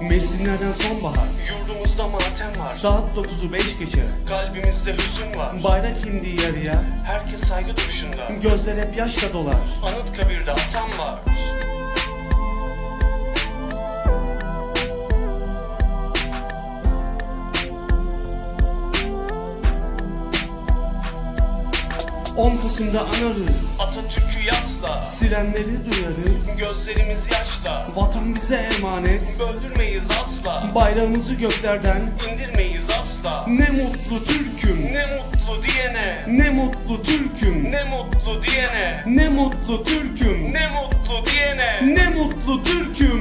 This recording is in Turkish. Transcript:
Mevsimlerden sonbahar. Yurdumuzda matem var. Saat 9'u 5 geçe. Kalbimizde hüzün var. Bayrak indi yarıya. Herkes saygı duruşunda. Gözler hep yaşla dolar. Anıtkabir'de 10 Kasım'da anarız. Atatürk'ü yasla. Sirenleri duyarız. Gözlerimiz yaşla. Vatan bize emanet. Öldürmeyiz asla. Bayrağımızı göklerden. İndirmeyiz asla. Ne mutlu Türk'üm. Ne mutlu diyene. Ne mutlu Türk'üm. Ne mutlu diyene. Ne mutlu Türk'üm. Ne mutlu diyene. Ne mutlu Türk'üm.